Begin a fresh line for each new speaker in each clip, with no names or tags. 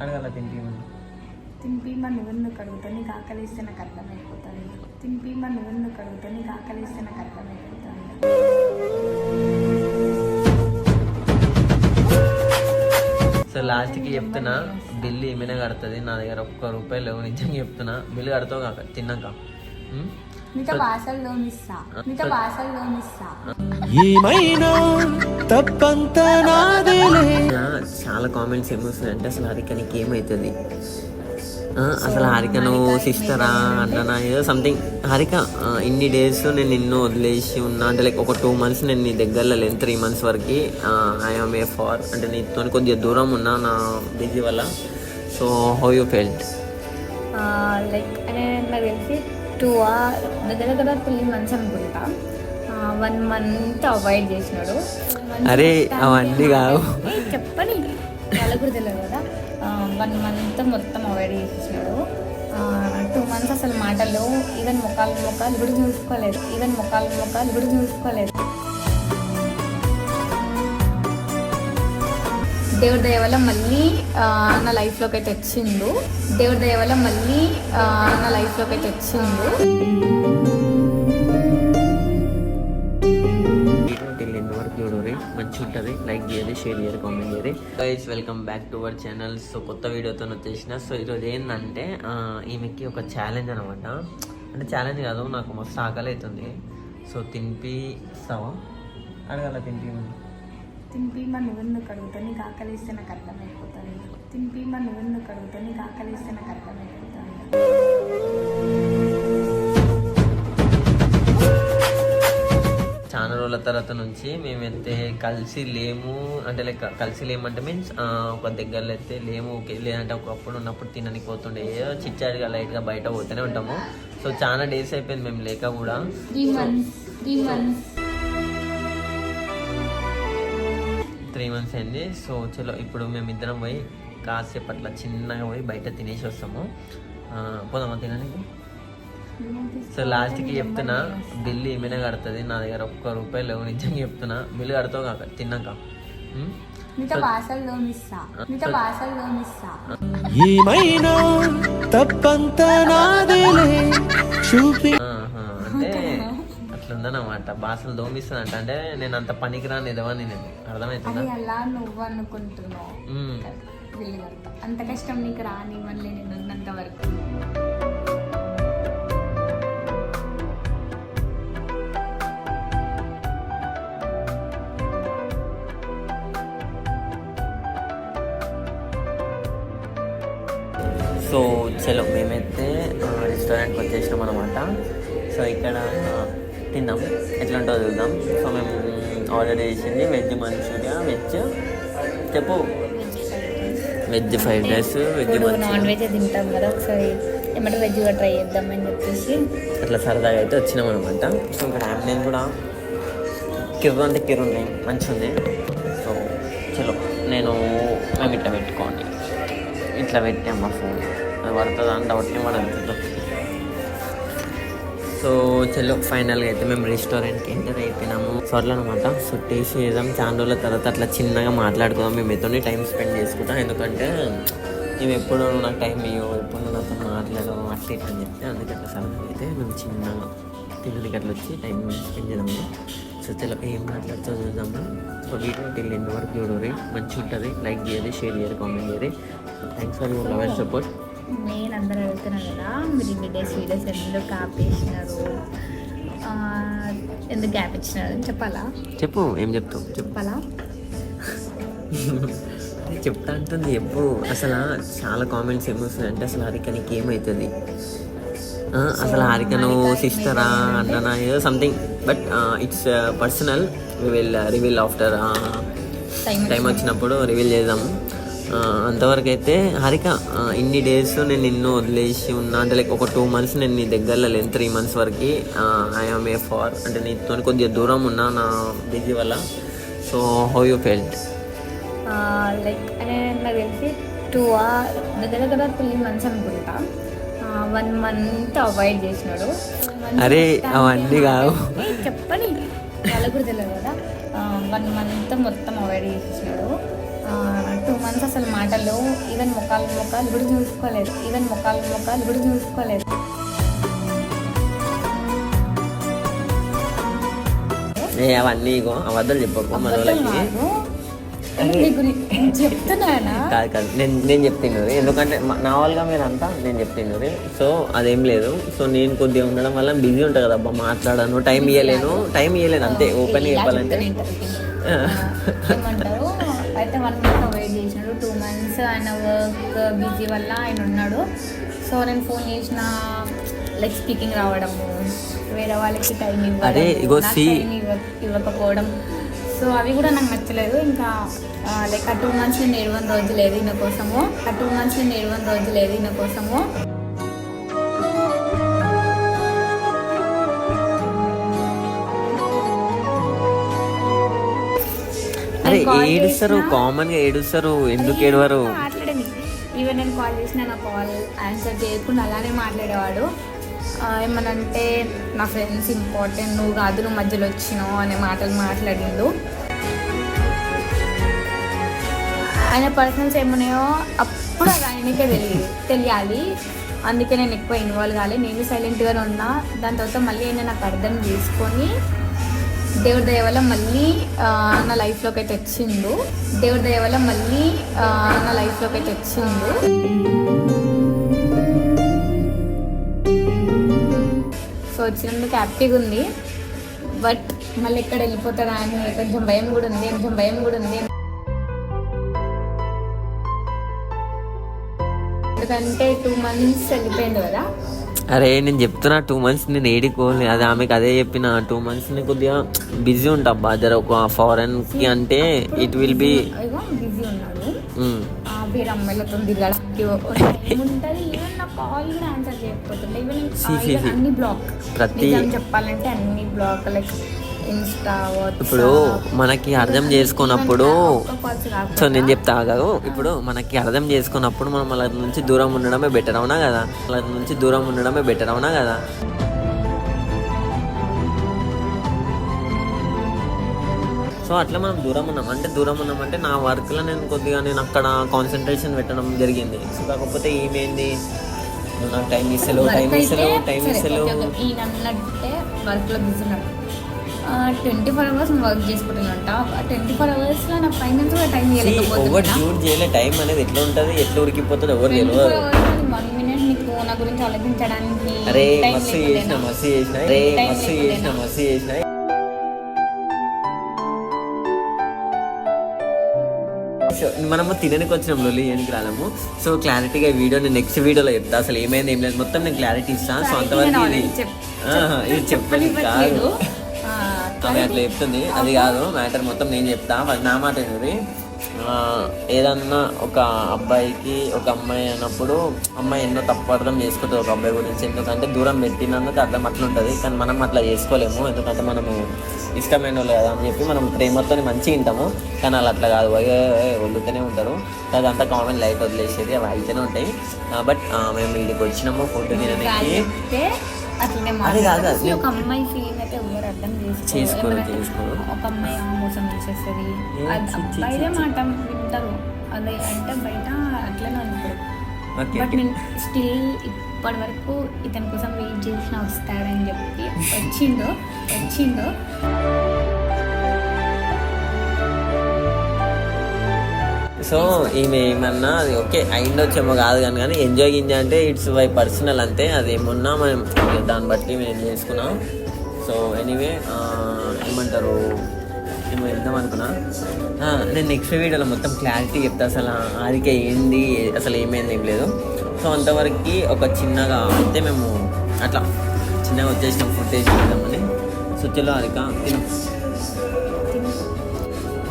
అడగాల తినిపించమని
తినిపిమని నువ్వెందుకు అడుగుతావు? నీకు ఆకలిస్తే నాకు అర్థమైపోతుంది. తినిపిమని నువ్వెందుకు అడుగుతావు? నీకు ఆకలిస్తే నాకు అర్థమైపోతుంది.
సో లాస్ట్కి చెప్తున్నా బిల్లు ఏమైనా కడుతుంది. నా దగ్గర ఒక్క రూపాయలు లేవు. నిజంగా చెప్తున్నా. బిల్లు కడతావు కాక తిన్నాక. చాలా కామెంట్స్ ఏమొస్తున్నాయి అంటే అసలు హారిక నీకు ఏమవుతుంది అసలు హారిక నువ్వు సిస్టరా అన్ననా ఏదో సంథింగ్ హారిక ఇన్ని డేస్ నేను నిన్ను వదిలేసి ఉన్నా. అంటే లైక్ ఒక టూ మంత్స్ నేను నీ దగ్గరలో లేను త్రీ మంత్స్ వరకు. ఐఎమ్ ఏ ఫార్ అంటే నీతో కొద్దిగా దూరం ఉన్నా నా బిజీ వల్ల. So how you felt
like నాకు తెలిసి టూ దగ్గర దగ్గర త్రీ మంత్స్ అనుకుంటా. వన్ మంత్ అవాయిడ్ చేసినాడు.
అరే, అవన్నీ కావు.
చెప్పని. వాళ్ళకు కూడా తెలియదు కదా. వన్ మంత్ మొత్తం అవాయిడ్ చేసేసినాడు. టూ మంత్స్ అసలు మాటలు ఈవెన్ ముఖాలు ముఖాలు కూడా చూసుకోలేదు. ఈవెన్ ముఖాలు ముఖాలు కూడా చూసుకోలేదు. దేవుడి దయ వల్ల మళ్ళీ నా లైఫ్లోకి అయితే వచ్చిండు. దేవుడి దయ వల్ల మళ్ళీ నా లైఫ్లోకి అయితే వచ్చిండు.
మంచిగా ఉంటుంది లైక్ చేయాలి షేర్ చేయాలి కామెంట్ చేయాలి guys welcome back to our channel so కొత్త వీడియోతో వచ్చేసిన. సో ఈరోజు ఏంటంటే ఈమెకి ఒక ఛాలెంజ్ అనమాట అంటే ఛాలెంజ్ కాదు నాకు మస్తు ఆకలి అవుతుంది సో తినిపి ఇస్తావా అడగాల తినిపి
తినిపిమని నువ్వెందుకు అడుగుతావు? నీకు ఆకలిస్తే నాకు అర్థమైపోతుంది. తినిపిమని నువ్వెందుకు అడుగుతావు? నీకు ఆకలిస్తే నాకు అర్థమైపోతుంది.
తర్వాత నుంచి మేమైతే కలిసి లేము. అంటే లైక్ కలిసి లేమంటే మీన్స్ ఒక దగ్గరలో అయితే లేము లేదంటే ఒకప్పుడు ఉన్నప్పుడు తినడానికి పోతుండే. చిచ్చాడిగా లైట్గా బయట పోతూనే ఉంటాము. సో చాలా డేస్ అయిపోయింది మేము లేక కూడా.
త్రీ మంత్స్
అయింది. సో చలో ఇప్పుడు మేమిద్దరం పోయి కాసేపు అట్లా చిన్నగా పోయి బయట తినేసి వస్తాము. పోదామా తినడానికి? సో లాస్ట్కి చెప్తున్నా బిల్లు ఏమైనా కడుతుంది నా దగ్గర ఒక్క రూపాయలు లేవు నిజంగా చెప్తున్నా. బిల్లు కడతావు కాక తిన్నాక.
ఏమైనా తప్పంత నాదేలే చూపి
అంటే అట్లుందనమాట బాసలు దోమిస్తుందంట అంటే నేను అంత పనికిరాని ఎదవని నేను. అర్థమవుతుందా
అలా నువ్వు అనుకుంటున్నావు? అంత కష్టం నీకు రానివ్వలే నేను ఉన్నంత వరకు.
సో చలో మేమైతే రెస్టారెంట్కి వచ్చేసినాం అనమాట సో ఇక్కడ తిందాం ఎట్లా ఉంటుందో చూద్దాం. సో మేము ఆర్డర్ చేసింది వెజ్ మంచూరియా వెజ్ చెప్పు. Veg fried rice veg
non veg తింటాం కదా ఒకసారి ఏమంటే వెజ్ కూడా ట్రై చేద్దామని చెప్పేసి.
అట్లా సరదాగా అయితే వచ్చినాం అనమాట సో ఇక్కడ అంబియన్స్ కూడా కిర్రు అంటే కిర్రు ఉన్నాయి మంచిగా ఉంది సో చలో నేను మేము ఇట్లా పెట్టుకోండి. ఇట్లా పెట్టాం మా ఫోన్ అది పడుతుంది అని డౌట్ మనం సో చలో ఫైనల్గా అయితే మేము రెస్టారెంట్కి ఎంటర్ అయిపోయినాము. సో అనమాట సో టేస్ట్ చాలా రోజుల తర్వాత అట్లా చిన్నగా మాట్లాడుకుందాం. మేము మీతోనే టైం స్పెండ్ చేసుకుంటాం. ఎందుకంటే మేము ఎప్పుడు నాకు టైం ఇవ్వవు ఎప్పుడు నాకు నాతో మాట్లాడవు అట్లా ఇట్లా అని చెప్తే అందుకంటే సరదాగా అయితే మేము చిన్నగా తిన్నడికి అట్లా వచ్చి టైం స్పెండ్ చేద్దాము. సో చలో ఏం మాట్లాడుతూ చూద్దాము. సో వీడియో టిల్ ఎండ్ వరకు చూడరి మంచిగా ఉంటుంది లైక్ చేయాలి షేర్ చేయాలి కామెంట్ చేయాలి thanks for your love and support
నేను అందరూ అడుగుతున్నాను కదా మీరు ఇన్ని డేస్ వీడియోస్ ఎందుకు ఆపేసినారు ఆ, ఎందుకు గ్యాప్ ఇచ్చినారు? అని చెప్పాలా?
చెప్పు ఏం చెప్తావు? చెప్పు.
చెప్పాలా?
చెప్తా అంటుంది ఎప్పుడు? అసలు చాలా కామెంట్స్ ఏమొస్తున్నాయి అంటే అసలు హారిక నీకు ఏమవుతుంది అసలు హారిక నువ్వు సిస్టరా అన్ననా ఏదో something but it's personal we will reveal after
time
వచ్చినప్పుడు రివీల్ చేద్దాము అంతవరకు అయితే హారిక ఇన్ని డేస్ నేను నిన్ను వదిలేసి ఉన్నా అంటే లైక్ ఒక టూ మంత్స్ నేను నీ దగ్గరలో లేను త్రీ మంత్స్ వరకు. ఐఎమ్ ఏ ఫార్ అంటే నీతో కొద్దిగా దూరం ఉన్నా నా బిజీ వల్ల. So how you felt
like నాకు తెలిసి టూ దగ్గర దగ్గర త్రీ మంత్స్ అనుకుంటా. వన్ మంత్ అవాయిడ్ చేసినాడు.
అరే, అవన్నీ కావు.
ఏ, చెప్పని వాళ్ళకు కూడా తెలియదు కదా. వన్ మంత్ మొత్తం అవాయిడ్ చేసేసినాడు. టూ మంత్స్ అసలు మాటలు ఈవెన్ ముఖాలు ముఖాలు కూడా చూసుకోలేదు. ఈవెన్ ముఖాలు ముఖాలు కూడా చూసుకోలేదు.
ఏ అవన్నీ అబద్ధాలు చెప్పకు మన వాళ్ళకి
కాదు.
కాదు. నేను నేను చెప్తున్నాను ఎందుకంటే నా వాళ్ళగా మీరు అంతా నేను చెప్తున్నాను సో అదేం లేదు. సో నేను కొద్దిగా ఉండడం వల్ల బిజీ ఉంటా కదా అబ్బా మాట్లాడాను. టైం ఇవ్వలేను టైం ఇవ్వలేను అంతే ఓపెన్ చెప్పాలంటే.
అయితే వన్ మంత్ వెయిట్ చేసినాడు. టూ మంత్స్ ఆయన వర్క్ బిజీ వల్ల ఆయన ఉన్నాడు. సో నేను ఫోన్ చేసిన లైక్ స్పీకింగ్ రావడము వేరే వాళ్ళకి టైం ఇవ్వకపోవడం. సో అవి కూడా నాకు నచ్చలేదు. ఇంకా లైక్ ఆ టూ మంత్స్ నేను ఏడవని రోజు లేదు ఈయన కోసము. ఆ టూ మంత్స్ నేను ఏడవని రోజు లేదు ఈయన కోసము.
అరే ఏడుస్తారు? కామన్గా ఏడుస్తారు? ఎందుకు ఏడవరు?
ఈవెన్ నేను కాల్ చేసిన నా కాల్ ఆన్సర్ చేయకుండా అలానే మాట్లాడేవాడు. ఏమనంటే నా ఫ్రెండ్స్ ఇంపార్టెంట్ నువ్వు కాదు నువ్వు మధ్యలో వచ్చినావు అనే మాటలు మాట్లాడిండు. ఆయన పర్సనల్స్ ఏమున్నాయో అప్పుడు అది ఆయనకే తెలియదు తెలియాలి. అందుకే నేను ఎక్కువ ఇన్వాల్వ్ కాలే. నేను సైలెంట్గానే ఉన్నా. దాని తర్వాత మళ్ళీ ఆయన నాకు అర్థం చేసుకొని దేవుడి దయ వల్ల మళ్ళీ నా లైఫ్లోకి అయితే వచ్చిండు. దేవుడి దయ వల్ల మళ్ళీ నా లైఫ్లోకి అయితే వచ్చిండు. వచ్చినందుకు హ్యాపీగా ఉంది. బట్ మళ్ళీ ఎక్కడ వెళ్ళిపోతాడా అని కొంచెం భయం కూడా ఉంది కొంచెం భయం కూడా ఉంది. ఎందుకంటే టూ మంత్స్ వెళ్ళిపోయింది కదా.
అరే నేను చెప్తున్నా టూ మంత్స్ నేను ఏడికోలే అది ఆమెకు అదే చెప్పిన టూ మంత్స్ నేను కొద్దిగా బిజీ ఉంటా అబ్బా. జర ఒక ఫారెన్కి అంటే ఇట్ విల్ బి
బిజీ ఉన్నాడు. వేరే అమ్మాయిలతో తిరగడానికి ఉంటుంది కాల్ కూడా answer చేయకపోతుండే. Even
See, see, see.
అన్ని బ్లాక్
ప్రతి-
నిజం చెప్పాలంటే అన్ని బ్లాక్ లైక్ ఇన్స్టా
ఇప్పుడు మనకి అర్థం చేసుకున్నప్పుడు సో నేను చెప్తా కాదు ఇప్పుడు మనకి అర్థం చేసుకున్నప్పుడు మనం వాళ్ళ నుంచి దూరం ఉండడమే బెటర్ అవునా కదా? వాళ్ళ నుంచి దూరం ఉండడమే బెటర్ అవునా కదా? సో అట్లా మనం దూరం ఉన్నాం. అంటే దూరం ఉన్నాం అంటే నా వర్క్లో నేను కొద్దిగా నేను అక్కడ కాన్సన్ట్రేషన్ పెట్టడం జరిగింది. సో కాకపోతే ఏమైంది? నువ్వు నాకు టైం ఇస్తలేవు టైం ఇస్తలేవు టైం ఇస్తలేవు
ఈయన అన్నట్టే వర్క్లో బిజీ ఉన్నాడు. ట్వంటీ ఫోర్ అవర్స్ వర్క్ చేసుకుంటున్నాంట ట్వంటీ ఫోర్ అవర్స్లో నా ఫైనాన్స్ కూడా టైం ఇవ్వలేకపోతున్నా
డ్యూట్ చేయలే టైం అనేది ఎట్లా ఉంటుంది ఎట్లా ఉరికిపోతుంది ఎవరు తెలియదు
వన్ మినిట్ నీకు నా గురించి ఆలోచించడానికి
అరే మస్తు చేసిన? మస్తు చేసిన అరే
Time
మస్తు చేసిన
లేకపోతేనా?
మస్తు చేసిన. సో మనము తినడానికి వచ్చినాం లొల్లి ఏనికి రాలేము సో క్లారిటీగా వీడియో నేను నెక్స్ట్ వీడియోలో చెప్తా. అసలు ఏమైంది ఏం లేదు. మొత్తం నేను క్లారిటీ ఇస్తాను సో అంతవరకు ఇది చెప్పని కాదు. ఆమె అట్లా చెప్తుంది. అది కాదు మ్యాటర్ మొత్తం నేను చెప్తా. నా మాట ఏంటి ఏదన్నా ఒక అబ్బాయికి ఒక అమ్మాయి అన్నప్పుడు అమ్మాయి ఎన్నో తప్పు అర్థం చేసుకుంటుంది ఒక అబ్బాయి గురించి. ఎందుకంటే దూరం పెట్టినందుకు అర్థం అట్లా ఉంటుంది. కానీ మనం అట్లా చేసుకోలేము. ఎందుకంటే మనము ఇష్టమైన వాళ్ళు కదా అని చెప్పి మనం ప్రేమతో మంచిగా వింటాము కానీ వాళ్ళు అట్లా కాదు. వదులుతూనే ఉంటారు. అదంతా కామన్ లైట్ వదిలేసేది. అవి అయితేనే ఉంటాయి. బట్ మేము వీడికి వచ్చినాము ఫుడ్ తినడానికి
అట్లనే ఒక అమ్మాయి ఫీలింగ్ అయితే ఎవరు అర్థం చేసుకోరు. ఒక అమ్మాయి ఆ మోసం చేసేస్తుంది. మాట వింటారు. అదే అంటే బయట అట్లనే అనుకోరు.
ఓకే
బట్ నేను స్టిల్ ఇప్పటి వరకు ఇతని కోసం వెయిట్ చేసిన వస్తాడని చెప్పి వచ్చిందో వచ్చిందో
సో ఈమె ఏమన్నా అది ఓకే అయిండొచ్చేమో కాదు కానీ కానీ ఎంజాయ్ గింజ అంటే ఇట్స్ బై పర్సనల్ అంతే అది ఏమున్నా మనం దాన్ని బట్టి మేము చేసుకున్నాం. సో ఎనీవే ఏమంటారు మేము వెళ్దాం అనుకున్నా. నేను నెక్స్ట్ వీడియోలో మొత్తం క్లారిటీ చెప్తా అసలు ఆదికే ఏంది అసలు ఏమైంది ఏం లేదు. సో అంతవరకు ఒక చిన్నగా అయితే మేము అట్లా చిన్నగా వచ్చేసినాం ఫుడ్ టేస్ట్ చేద్దామని. సో చలో హారిక తిను.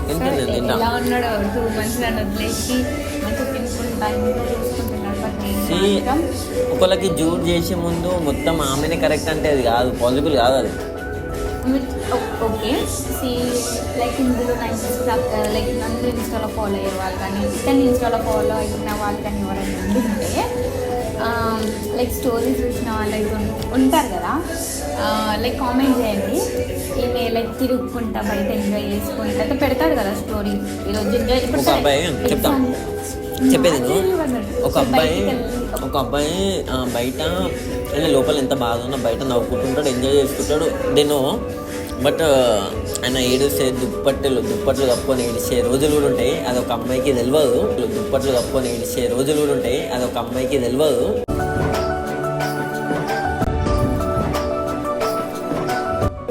ఎలా ఉన్నాడో టూ మంత్స్ నన్ను వదిలేసి
ఒకళ్ళకి జూట్ చేసే ముందు మొత్తం ఆమెనే కరెక్ట్ అంటే అది కాదు పాసిబుల్ కాదు అది.
ఓకే. సి లైక్ ఇందులో నా ఇన్స్టా లైక్ నన్ను ఇన్స్టాలో ఫాలో అయ్యే వాళ్ళు కానీ ఇతను ఇన్స్టాలో ఫాలో అయిన వాళ్ళు కానీ ఎవరైనా ఉంటే లైక్ స్టోరీస్ చూసిన లైక్ ఉంటారు కదా? లైక్ కామెంట్ చేయండి. ఈమె లైక్ తిరుగుకుంటా బయట ఎంజాయ్ చేసుకుంటా అయితే పెడతాడు కదా స్టోరీ ఈరోజు ఎంజాయ్.
చెప్పేది ఒక అబ్బాయి
ఒక
అబ్బాయి బయట లోపల ఎంత బాధ ఉన్నా బయట నవ్వుకుంటుంటాడు ఎంజాయ్ చేసుకుంటాడు. నేను బట్ ఆయన ఏడిస్తే దుప్పట్లు దుప్పట్లు కప్పుకొని ఏడిచే రోజులు కూడా ఉంటాయి. అది ఒక అమ్మాయికి తెలియదు దుప్పట్లు కప్పుకొని ఏడిచే రోజులు కూడా ఉంటాయి. అది ఒక అమ్మాయికి తెలియదు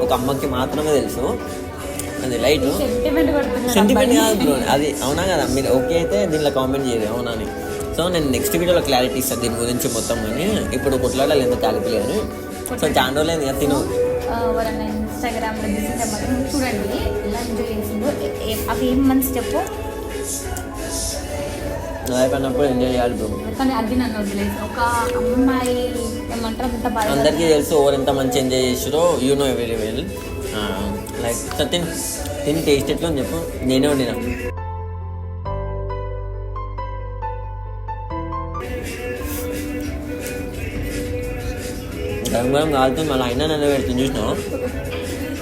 ఒక అమ్మకి మాత్రమే తెలుసు. అది లైట్
సెంటిమెంట్.
కాదు బ్రో అది అవునా కదా? మీరు ఓకే అయితే దీనిలో కామెంట్ చేయరు అవునా అని. సో నేను నెక్స్ట్ వీడియోలో క్లారిటీ ఇస్తాను దీని గురించి మొత్తం. అని ఇప్పుడు కొట్లాడాలి ఎందుకు క్లారిటీ అని సో చాలా రోజులైంది కదా తిను.
వాళ్ళని ఇన్స్టాగ్రామ్లో తీసింటే మాత్రం చూడండి ఎలా ఎంజాయ్ చేసిందో. అవి ఏం మంచి చెప్పు?
లైఫ్ అన్నప్పుడు ఎంజాయ్ చేయాలి బ్రో
కానీ అది నన్ను వదిలేసి ఒక అమ్మాయి ఏమంటారు అంత బాధ
అందరికీ తెలుసు ఎవరు ఎంత మంచి ఎంజాయ్ చేసారో you know very well like Sathyan తిని టేస్ట్ ఎట్లా అని చెప్పు? నేనే వండినా. గరం గరం కాలుతుంది మళ్ళీ అయినా నన్ను పెడుతుంది చూసినావు?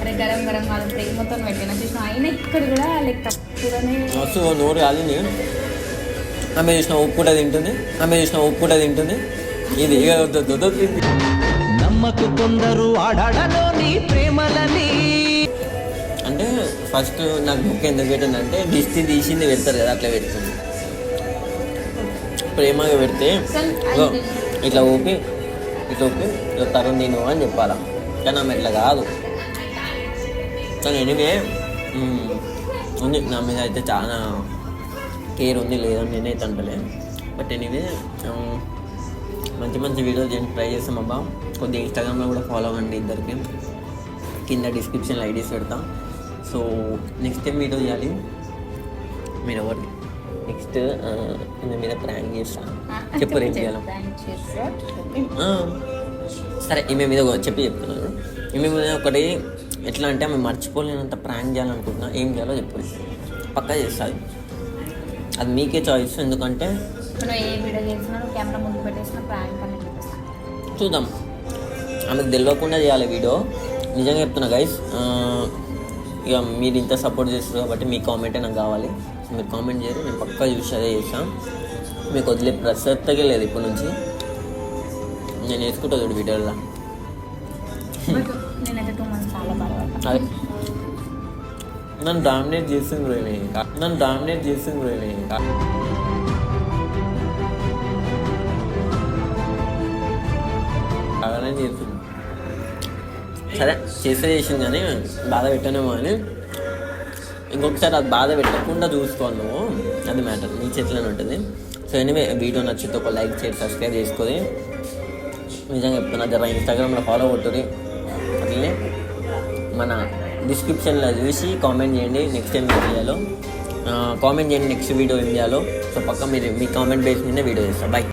అరే గరం గరం కాదు ప్రేమతో పెట్టిన చూసిన ఆయన ఇక్కడ కూడా లైక్ తక్కువనే
మస్తు నోరు కాలింది. ఆమె చూసిన ఉప్పు కూడా తింటుంది ఆమె చూసిన ఉప్పు కూడా తింటుంది. ఇది ఇక వద్దు, వద్దు, వద్దు, తింది.
నమ్మకు కొందరు ఆడాడలోని ప్రేమలని.
అంటే ఫస్ట్ నాకు బుక్ ఎందుకు పెట్టిందంటే దిష్టి తీసింది పెడతారు కదా అట్లా పెడుతుంది. ప్రేమగా పెడితే ఇట్లా ఊపి ఇట్లా తరుణ్ నేను అని చెప్పాలా. కానీ ఆమె ఇట్లా కాదు. కానీ ఎనివే ఉంది. నా మీద అయితే చాలా కేర్ ఉంది. లేదని నేనైతే అంటలేను. బట్ ఎనివే మంచి మంచి వీడియోస్ చేయండి. ట్రై చేస్తాం అబ్బా. కొద్దిగా ఇన్స్టాగ్రామ్లో కూడా ఫాలో అవ్వండి ఇద్దరికి. కింద డిస్క్రిప్షన్లో ఐడీస్ పెడతాం. సో నెక్స్ట్ టైం వీడియో చేయాలి? మీరు ఎవరికి నెక్స్ట్ నేను మీద ప్రాంక్ చేస్తాను చెప్పు రేపు చేయాలి? సరే ఈమె మీద చెప్పి చెప్తున్నాను. ఈమె మీద ఒకటి ఎట్లా అంటే ఆమె మర్చిపోలేనంత ప్రాంక్ చేయాలనుకుంటున్నా. ఏం చేయాలో చెప్పు. పక్కా చేస్తుంది అది మీకే చాయిస్ ఎందుకంటే
ఏ
చూద్దాం. ఆమెకు తెలియకుండా చేయాలి వీడియో నిజంగా చెప్తున్నా గైస్ ఇక మీరు ఇంత సపోర్ట్ చేస్తారు కాబట్టి మీ కామెంటే నాకు కావాలి. మీరు కామెంట్ చేయరు నేను పక్కా చూసి అదే చేస్తాను మీకు వదిలే ప్రసక్తగే లేదు ఇప్పటి నుంచి. నేను వేసుకుంటా చూడు వీడియోలో. అదే. నన్ను డామినేట్ చేసింది ఈమె. నన్ను డామినేట్ చేసింది ఈమె. అలానే చేస్తుంది సరే చేస్తే చేసింది కానీ బాధ పెట్టనేమో అని. ఇంకొకసారి అది బాధ పెట్టకుండా చూసుకోవాలి నువ్వు. అది మ్యాటర్ నీ చేతిలోనే ఉంటుంది. సో ఎనివే వీడియో నచ్చితే ఒక లైక్ చేసి సబ్స్క్రైబ్ చేసుకొని. నిజంగా చెప్తున్నా జర ఇన్స్టాగ్రామ్లో ఫాలో కొట్టురి అట్లనే మన డిస్క్రిప్షన్లో చూసి కామెంట్ చేయండి నెక్స్ట్ టైం ఇండియాలో కామెంట్ చేయండి నెక్స్ట్ వీడియో ఇండియాలో సో పక్క మీరు మీ కామెంట్ బేస్ మీద వీడియో చేస్తాను బాయ్